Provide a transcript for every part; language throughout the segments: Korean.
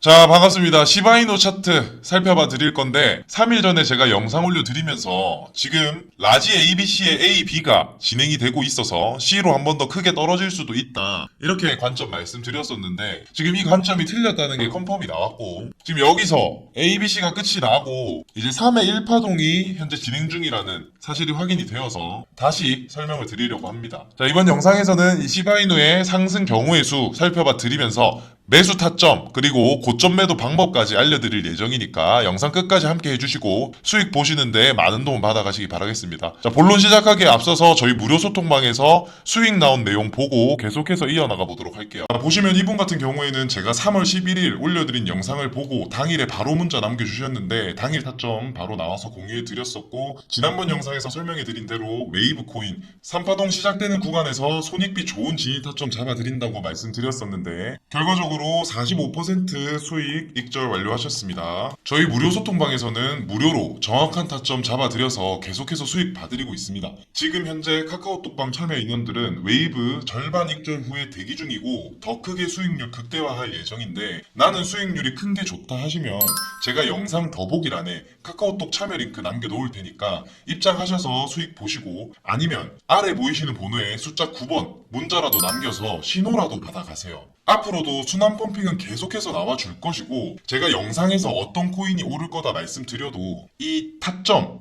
자, 반갑습니다. 시바이노 차트 살펴봐 드릴 건데, 3일 전에 제가 영상 올려드리면서 지금 라지 ABC의 A, B가 진행이 되고 있어서 C로 한 번 더 크게 떨어질 수도 있다. 이렇게 관점 말씀드렸었는데, 지금 이 관점이 틀렸다는 게 컨펌이 나왔고, 지금 여기서 A, B, C가 끝이 나고, 이제 3의 1파동이 현재 진행 중이라는 사실이 확인이 되어서 다시 설명을 드리려고 합니다. 자, 이번 영상에서는 이 시바이노의 상승 경우의 수 살펴봐 드리면서 매수 타점 그리고 고점 매도 방법까지 알려드릴 예정이니까 영상 끝까지 함께 해주시고 수익 보시는데 많은 도움 받아가시기 바라겠습니다. 자 본론 시작하기에 앞서서 저희 무료 소통방에서 수익 나온 내용 보고 계속해서 이어나가 보도록 할게요. 자, 보시면 이분 같은 경우에는 제가 3월 11일 올려드린 영상을 보고 당일에 바로 문자 남겨주셨는데 당일 타점 바로 나와서 공유해 드렸었고 지난번 영상에서 설명해 드린 대로 웨이브 코인 3파동 시작되는 구간에서 손익비 좋은 진입 타점 잡아드린다고 말씀드렸었는데 결과적으로 45% 수익 익절 완료하셨습니다. 저희 무료 소통방에서는 무료로 정확한 타점 잡아드려서 계속해서 수익 봐드리고 있습니다. 지금 현재 카카오톡방 참여 인원들은 웨이브 절반 익절 후에 대기 중이고 더 크게 수익률 극대화할 예정인데 나는 수익률이 큰 게 좋다 하시면 제가 영상 더보기란에 카카오톡 참여 링크 남겨놓을 테니까 입장하셔서 수익 보시고 아니면 아래 보이시는 번호에 숫자 9번 문자라도 남겨서 신호라도 받아가세요. 앞으로도 순환 펌핑은 계속해서 나와줄 것이고 제가 영상에서 어떤 코인이 오를 거다 말씀드려도 이 타점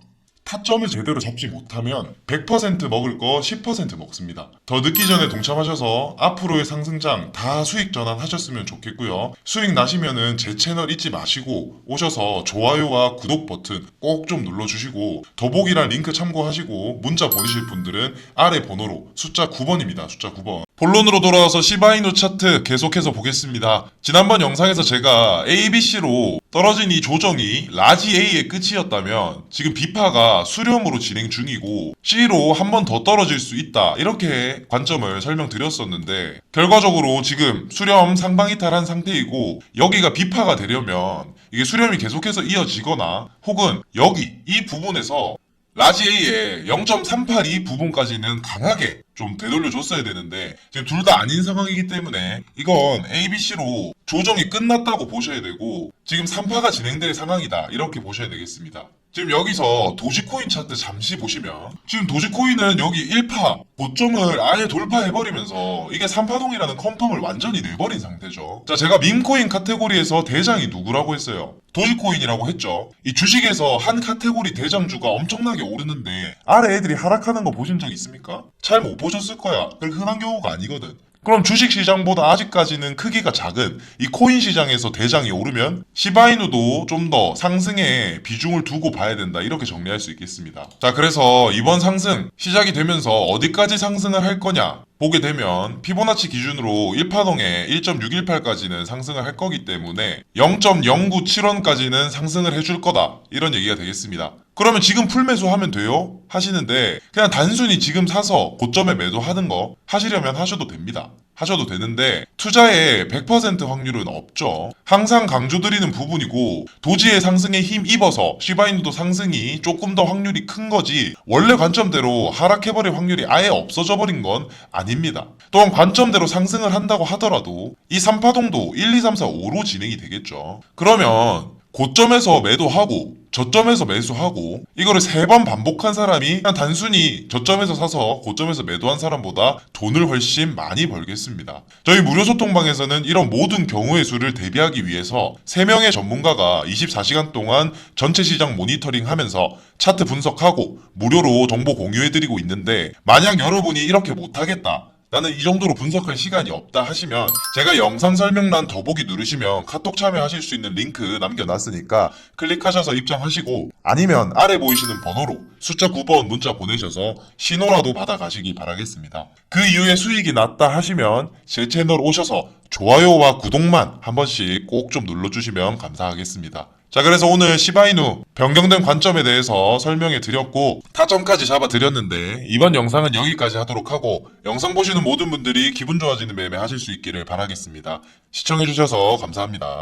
타점을 제대로 잡지 못하면 100% 먹을 거 10% 먹습니다. 더 늦기 전에 동참하셔서 앞으로의 상승장 다 수익 전환하셨으면 좋겠고요. 수익 나시면은 제 채널 잊지 마시고 오셔서 좋아요와 구독 버튼 꼭 좀 눌러주시고 더보기란 링크 참고하시고 문자 보내실 분들은 아래 번호로 숫자 9번입니다. 숫자 9번. 본론으로 돌아와서 시바이누 차트 계속해서 보겠습니다. 지난번 영상에서 제가 ABC로 떨어진 이 조정이 라지 A의 끝이었다면 지금 B파가 수렴으로 진행 중이고 C로 한 번 더 떨어질 수 있다. 이렇게 관점을 설명드렸었는데 결과적으로 지금 수렴 상방 이탈한 상태이고 여기가 B파가 되려면 이게 수렴이 계속해서 이어지거나 혹은 여기 이 부분에서 라지 A의 0.382 부분까지는 강하게 좀 되돌려줬어야 되는데 지금 둘 다 아닌 상황이기 때문에 이건 ABC로 조정이 끝났다고 보셔야 되고 지금 3파가 진행될 상황이다 이렇게 보셔야 되겠습니다. 지금 여기서 도지코인 차트 잠시 보시면 지금 도지코인은 여기 1파 고점을 아예 돌파해버리면서 이게 3파동이라는 컨펌을 완전히 내버린 상태죠. 자 제가 밈코인 카테고리에서 대장이 누구라고 했어요? 도지코인이라고 했죠. 이 주식에서 한 카테고리 대장주가 엄청나게 오르는데 아래 애들이 하락하는 거 보신 적 있습니까? 잘 못 보셨을 거야. 그 흔한 경우가 아니거든. 그럼 주식 시장보다 아직까지는 크기가 작은 이 코인 시장에서 대장이 오르면 시바이누도 좀 더 상승에 비중을 두고 봐야 된다 이렇게 정리할 수 있겠습니다. 자 그래서 이번 상승 시작이 되면서 어디까지 상승을 할 거냐 보게 되면 피보나치 기준으로 1파동에 1.618까지는 상승을 할 거기 때문에 0.097원까지는 상승을 해줄 거다 이런 얘기가 되겠습니다. 그러면 지금 풀매수 하면 돼요? 하시는데 그냥 단순히 지금 사서 고점에 매도하는 거 하시려면 하셔도 됩니다. 하셔도 되는데 투자에 100% 확률은 없죠. 항상 강조드리는 부분이고 도지의 상승에 힘 입어서 시바인도 상승이 조금 더 확률이 큰 거지 원래 관점대로 하락해버릴 확률이 아예 없어져 버린 건 아닙니다. 또한 관점대로 상승을 한다고 하더라도 이 3파동도 1, 2, 3, 4, 5로 진행이 되겠죠. 그러면 고점에서 매도하고 저점에서 매수하고 이거를 세 번 반복한 사람이 그냥 단순히 저점에서 사서 고점에서 매도한 사람보다 돈을 훨씬 많이 벌겠습니다. 저희 무료 소통방에서는 이런 모든 경우의 수를 대비하기 위해서 3명의 전문가가 24시간 동안 전체 시장 모니터링 하면서 차트 분석하고 무료로 정보 공유해드리고 있는데 만약 여러분이 이렇게 못하겠다. 나는 이 정도로 분석할 시간이 없다 하시면 제가 영상 설명란 더보기 누르시면 카톡 참여하실 수 있는 링크 남겨놨으니까 클릭하셔서 입장하시고 아니면 아래 보이시는 번호로 숫자 9번 문자 보내셔서 신호라도 받아가시기 바라겠습니다. 그 이후에 수익이 났다 하시면 제 채널 오셔서 좋아요와 구독만 한 번씩 꼭 좀 눌러주시면 감사하겠습니다. 자, 그래서 오늘 시바이누 변경된 관점에 대해서 설명해 드렸고 타점까지 잡아 드렸는데 이번 영상은 여기까지 하도록 하고 영상 보시는 모든 분들이 기분 좋아지는 매매 하실 수 있기를 바라겠습니다. 시청해 주셔서 감사합니다.